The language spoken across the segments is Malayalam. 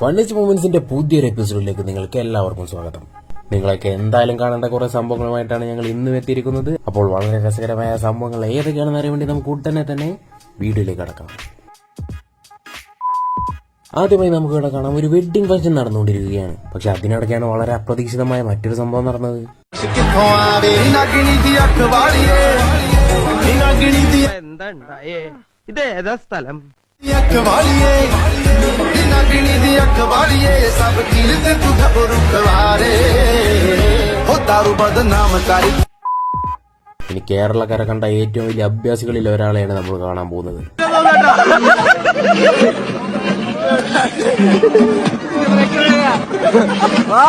ഫണ്ണിച്ച് മൂമെന്റ്സിന്റെ പുതിയൊരു എപ്പിസോഡിലേക്ക് നിങ്ങൾക്ക് എല്ലാവർക്കും സ്വാഗതം. നിങ്ങളൊക്കെ എന്തായാലും കാണേണ്ട കുറെ സംഭവങ്ങളുമായിട്ടാണ് ഞങ്ങൾ ഇന്ന് എത്തിയിരിക്കുന്നത്. അപ്പോൾ വളരെ രസകരമായ സംഭവങ്ങൾ ഏതൊക്കെയാണെന്ന് അറിയാൻ വേണ്ടി നമുക്ക് ഉടനെ തന്നെ വീഡിയോയിലേക്ക് കടക്കാം. ആദ്യമായി നമുക്ക് ഇവിടെ കാണാം ഒരു വെഡിങ് ഫംഗ്ഷൻ നടന്നുകൊണ്ടിരിക്കുകയാണ്. പക്ഷെ അതിനിടയ്ക്കാണ് വളരെ അപ്രതീക്ഷിതമായ മറ്റൊരു സംഭവം നടന്നത്. എന്താ ഇത് ഏതാ സ്ഥലം? ഇനി കേരളക്കര കണ്ട ഏറ്റവും വലിയ അഭ്യാസികളിൽ ഒരാളെയാണ് നമ്മൾ കാണാൻ പോകുന്നത്. ആ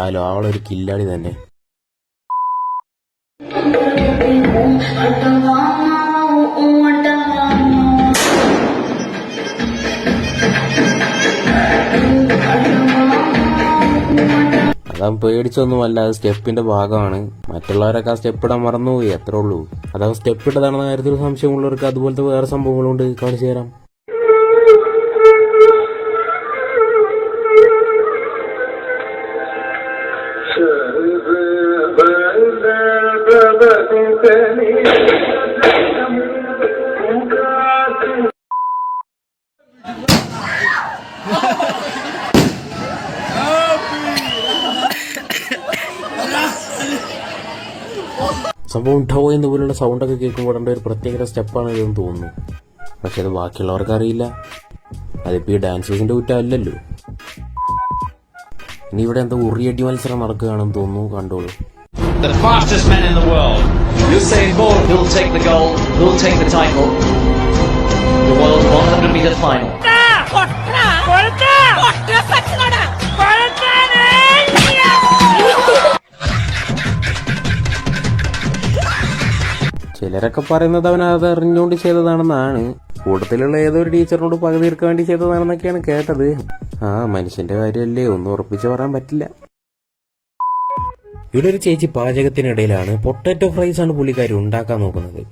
എന്തായാലും അവളൊരു കില്ലാടി തന്നെ. അതാ പേടിച്ചൊന്നുമല്ല അത് സ്റ്റെപ്പിന്റെ ഭാഗമാണ്. മറ്റുള്ളവരൊക്കെ ആ സ്റ്റെപ്പ് ഇടാൻ മറന്നുപോയി അത്രേ ഉള്ളൂ. അതാ സ്റ്റെപ്പ് ഇട്ടതാണെന്ന കാര്യത്തിൽ സംശയമുള്ളവർക്ക് അതുപോലത്തെ വേറെ സംഭവങ്ങളുണ്ട്. കാണിച്ചു തരാം. സംഭവം ടോ എന്ന് പോലുള്ള സൗണ്ടൊക്കെ കേൾക്കുമ്പോൾ ഒരു പ്രത്യേക സ്റ്റെപ്പാണ് ഇതെന്ന് തോന്നുന്നു. പക്ഷെ അത് ബാക്കിയുള്ളവർക്ക് അറിയില്ല. അതിപ്പോൾ ഈ ഡാൻസേഴ്സിന്റെ കുറ്റമല്ലല്ലോ ഇനി ഇവിടെ എന്തോ ഉറിയടി മത്സരം നടക്കുകയാണെന്ന് തോന്നുന്നു കണ്ടോളൂ. The fastest in the world. Usain Bolt will take the gold, will take the title. The world 100 meter final. ചിലരൊക്കെ പറയുന്നത് അവൻ അത് അറിഞ്ഞുകൊണ്ട് ചെയ്തതാണെന്നാണ് കൂട്ടത്തിലുള്ള ഏതൊരു ടീച്ചറിനോട് പകുതി വേണ്ടി ചെയ്തതാണെന്നൊക്കെയാണ് കേട്ടത് ആ മനുഷ്യന്റെ കാര്യമല്ലേ ഒന്നും ഉറപ്പിച്ച് പറയാൻ പറ്റില്ല ഇവിടെ ഒരു ചേച്ചി പാചകത്തിനിടയിലാണ് പൊട്ടാറ്റോ ഫ്രൈസ് ആണ് പുള്ളിക്കാരി ഉണ്ടാക്കാൻ നോക്കുന്നത്.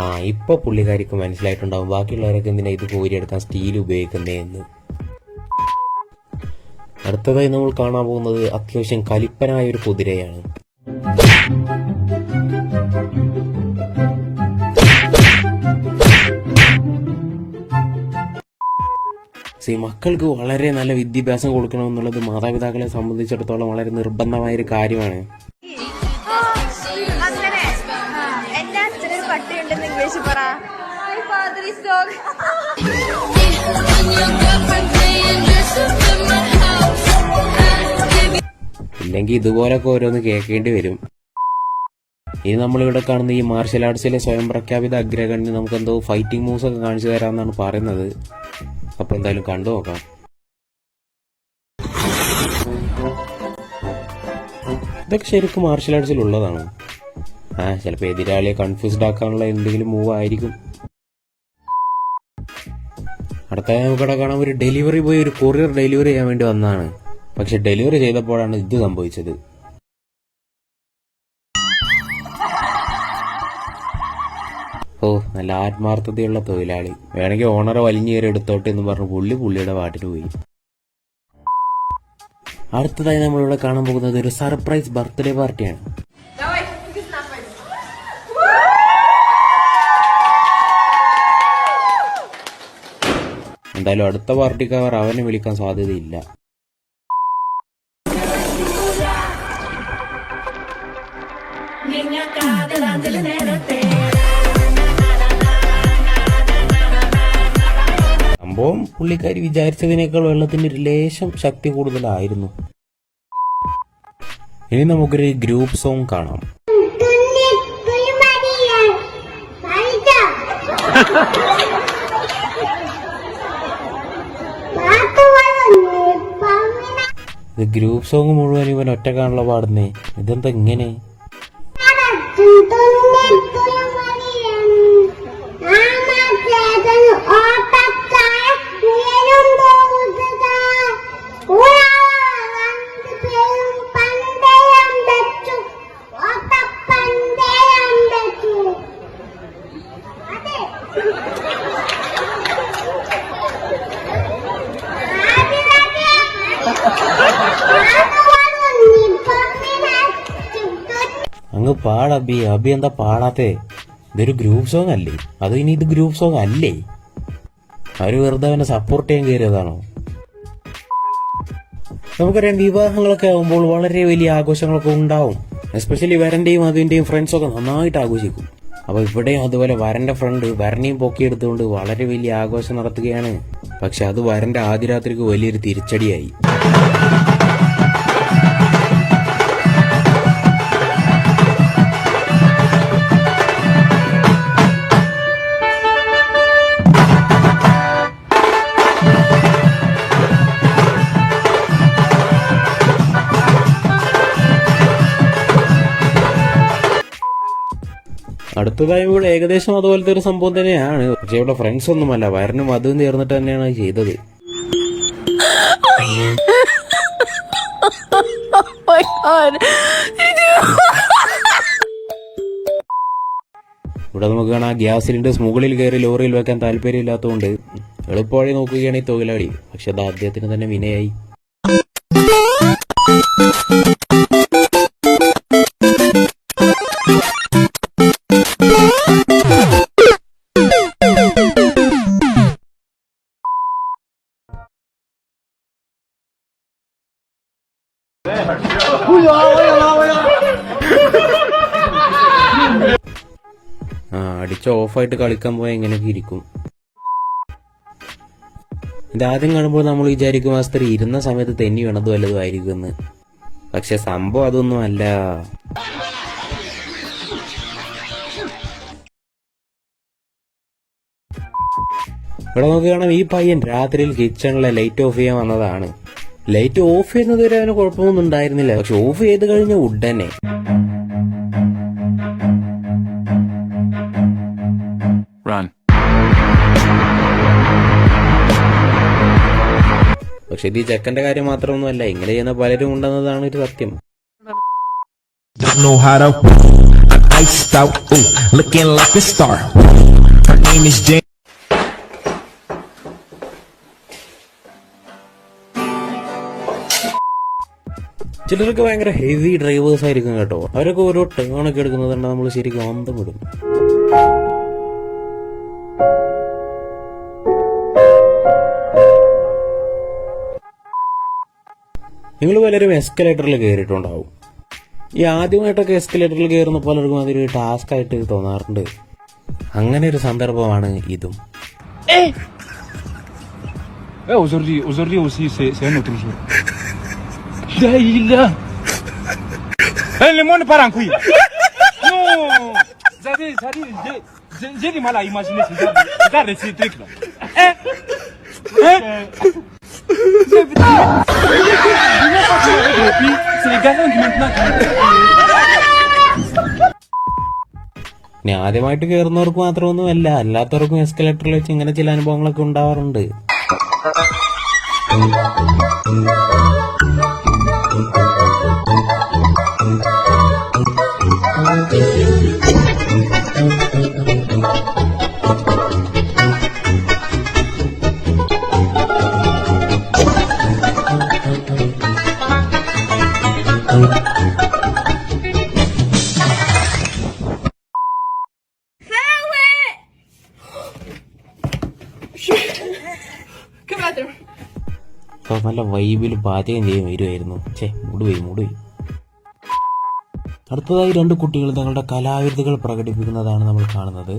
ആ ഇപ്പൊ പുള്ളിക്കാരിക്ക് മനസ്സിലായിട്ടുണ്ടാവും ബാക്കിയുള്ളവരൊക്കെ എന്തിനാ ഇത് കോരിയെടുക്കാൻ സ്റ്റീൽ ഉപയോഗിക്കുന്നേ എന്ന്. അടുത്തതായി നമ്മൾ കാണാൻ പോകുന്നത് അത്യാവശ്യം കലിപ്പനായ ഒരു കുതിരയാണ്. സി മക്കൾക്ക് വളരെ നല്ല വിദ്യാഭ്യാസം കൊടുക്കണമെന്നുള്ളത് മാതാപിതാക്കളെ സംബന്ധിച്ചിടത്തോളം വളരെ നിർബന്ധമായ ഒരു കാര്യമാണ് പട്ടിയുണ്ടെന്ന് ഇംഗ്ലീഷ് പറ. ഇല്ലെങ്കിൽ ഇതുപോലൊക്കെ ഓരോന്ന് കേൾക്കേണ്ടി വരും. ഇനി നമ്മളിവിടെ കാണുന്ന ഈ മാർഷൽ ആർട്സിലെ സ്വയം പ്രഖ്യാപിത അഗ്രഗണ്യ നമുക്ക് എന്തോ ഫൈറ്റിംഗ് മൂവ്സ് ഒക്കെ കാണിച്ചു തരാമെന്നാണ് പറയുന്നത്. അപ്പൊ എന്തായാലും കണ്ടു നോക്കാം. ഇതൊക്കെ ശരിക്കും മാർഷൽ ആർട്സിൽ ഉള്ളതാണ് ആ ചിലപ്പോൾ എതിരാളിയെ കൺഫ്യൂസ്ഡ് ആക്കാനുള്ള എന്തെങ്കിലും മൂവ് ആയിരിക്കും. അടുത്ത നമുക്കിവിടെ കാണാൻ ഒരു ഡെലിവറി ബോയ് ഒരു കൊറിയർ ഡെലിവറി ചെയ്യാൻ വേണ്ടി വന്നതാണ്. പക്ഷെ ഡെലിവറി ചെയ്തപ്പോഴാണ് ഇത് സംഭവിച്ചത്. ഓ നല്ല ആത്മാർത്ഥതയുള്ള തൊഴിലാളി. വേണമെങ്കിൽ ഓണറെ വലിഞ്ഞു കയറി എടുത്തോട്ടെ എന്ന് പറഞ്ഞ് പുള്ളി പുള്ളിയുടെ പാട്ടിന് പോയി. അടുത്തതായി നമ്മളിവിടെ കാണാൻ പോകുന്നത് ഒരു സർപ്രൈസ് ബർത്ത്ഡേ പാർട്ടിയാണ്. എന്തായാലും അടുത്ത പാർട്ടിക്കാർ അവനെ വിളിക്കാൻ സാധ്യതയില്ല. സംഭവം പുള്ളിക്കാരി വിചാരിച്ചതിനേക്കാൾ വെള്ളത്തിന്റെ ഒരു ലേശം ശക്തി കൂടുതലായിരുന്നു. ഇനി നമുക്കൊരു ഗ്രൂപ്പ് സോങ് കാണാം. ഇത് ഗ്രൂപ്പ് സോങ് മുഴുവൻ ഇവൻ ഒറ്റ കാണുള്ള പാടുന്നേ. ഇതെന്താ ഇങ്ങനെ? Don't let go and I'm a dragon or പാട് അബി അബി എന്താ പാടാത്തേ? ഇതൊരു ഗ്രൂപ്പ് സോങ് അല്ലേ? അത് ഇനി ഇത് ഗ്രൂപ്പ് സോങ് അല്ലേ? അവർ വെറുതെ അവനെ സപ്പോർട്ട് ചെയ്യാൻ കയറിയതാണോ? നമുക്കറിയാം വിവാഹങ്ങളൊക്കെ ആകുമ്പോൾ വളരെ വലിയ ആഘോഷങ്ങളൊക്കെ ഉണ്ടാവും. എസ്പെഷ്യലി വരന്റെയും അതിന്റെയും ഫ്രണ്ട്സൊക്കെ നന്നായിട്ട് ആഘോഷിക്കും. അപ്പൊ ഇവിടെയും അതുപോലെ വരന്റെ ഫ്രണ്ട് വരനെയും പൊക്കിയെടുത്തുകൊണ്ട് വളരെ വലിയ ആഘോഷം നടത്തുകയാണ്. പക്ഷെ അത് വരന്റെ ആദ്യ രാത്രിക്ക് വലിയൊരു തിരിച്ചടിയായി. അടുത്തതായി ഇവിടെ ഏകദേശം അതുപോലത്തെ ഒരു സംഭവം തന്നെയാണ്. പക്ഷെ ഇവിടെ ഫ്രണ്ട്സ് ഒന്നുമല്ല വരനും അതും ചേർന്നിട്ട് തന്നെയാണ് ചെയ്തത്. ഇവിടെ നമുക്ക് കാണാം ഗ്യാസ് സിലിണ്ടേഴ്സ് മുകളിൽ കയറി ലോറിയിൽ വെക്കാൻ താല്പര്യമില്ലാത്തതുകൊണ്ട് എളുപ്പവഴി നോക്കുകയാണ് ഈ തൊഴിലാളി. പക്ഷെ അത് അദ്ദേഹത്തിന് തന്നെ വിനയായി. ആ ഓഫ് ഓഫായിട്ട് കളിക്കാൻ പോയാൽ എങ്ങനെയൊക്കെ ഇരിക്കും. ഇത് ആദ്യം കാണുമ്പോൾ നമ്മൾ വിചാരിക്കും ആ സ്ത്രീ ഇരുന്ന സമയത്ത് തെന്നി വീണത് വല്ലതും ആയിരിക്കും എന്ന് പക്ഷെ സംഭവം അതൊന്നും അല്ല. ഇവിടെ നോക്കുകയാണെങ്കിൽ ഈ പയ്യൻ രാത്രിയിൽ കിച്ചണിലെ ലൈറ്റ് ഓഫ് ചെയ്യാൻ വന്നതാണ്. ലൈറ്റ് ഓഫ് ചെയ്യുന്നത് വരെ അവന് കുഴപ്പമൊന്നും ഉണ്ടായിരുന്നില്ല പക്ഷെ ഓഫ് ചെയ്ത് കഴിഞ്ഞ ഉടനെ പക്ഷെ ഇത് ഈ ചെക്കന്റെ കാര്യം മാത്രമൊന്നുമല്ല ഇങ്ങനെ ചെയ്യുന്ന പലരും ഉണ്ടെന്നതാണ് ഒരു സത്യം iced out, ooh, looking like a star. Her name is Jane. ചിലർക്ക് ഭയങ്കര ഹെവി ഡ്രൈവേഴ്സ് ആയിരിക്കും കേട്ടോ. അവരൊക്കെ ഓരോ ടേൺ ഒക്കെ എടുക്കുന്നത് കണ്ടാൽ നമ്മൾ ശരിക്കും അന്തം വിടും നിങ്ങൾ പലരും എസ്കലേറ്ററിൽ കയറിയിട്ടുണ്ടാവും ഈ ആദ്യമായിട്ടൊക്കെ എസ്കലേറ്ററിൽ കയറുന്ന പലർക്കും അതൊരു ടാസ്ക് ആയിട്ട് തോന്നാറുണ്ട്. അങ്ങനെ ഒരു സന്ദർഭമാണ് ഇതും. Eh, aujourd'hui, aujourd'hui aussi, സേ un autre jour. Daïla Eh, le monde part en couille Non Ça dit, ça dit, j'ai- du mal à imaginer ce genre de, ce genre de ces trucs-là. Hein Hein C'est Je veux pas les filles, c'est les garçons qui maintenant ഇനി ആദ്യമായിട്ട് കയറുന്നവർക്ക് മാത്രമൊന്നുമല്ല അല്ലാത്തവർക്കും എസ്കലേറ്ററിൽ വെച്ച് ഇങ്ങനെ ചില അനുഭവങ്ങളൊക്കെ ഉണ്ടാവാറുണ്ട് നല്ല വൈബിൽ പാചകം ചെയ്യും വരുമായിരുന്നു ഛേ മൂടുപോയി മൂടുപോയി. അടുത്തതായി രണ്ട് കുട്ടികൾ തങ്ങളുടെ കലാവിരുതുകൾ പ്രകടിപ്പിക്കുന്നതാണ് നമ്മൾ കാണുന്നത്.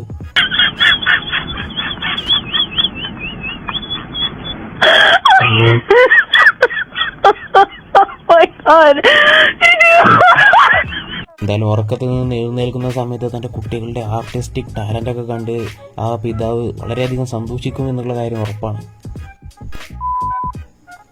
എന്തായാലും ഉറക്കത്തിൽ നിന്ന് എഴുന്നേൽക്കുന്ന സമയത്ത് തന്റെ കുട്ടികളുടെ ആർട്ടിസ്റ്റിക് ടാലന്റ് ഒക്കെ കണ്ട് ആ പിതാവ് വളരെയധികം സന്തോഷിക്കും എന്നുള്ള കാര്യം ഉറപ്പാണ്.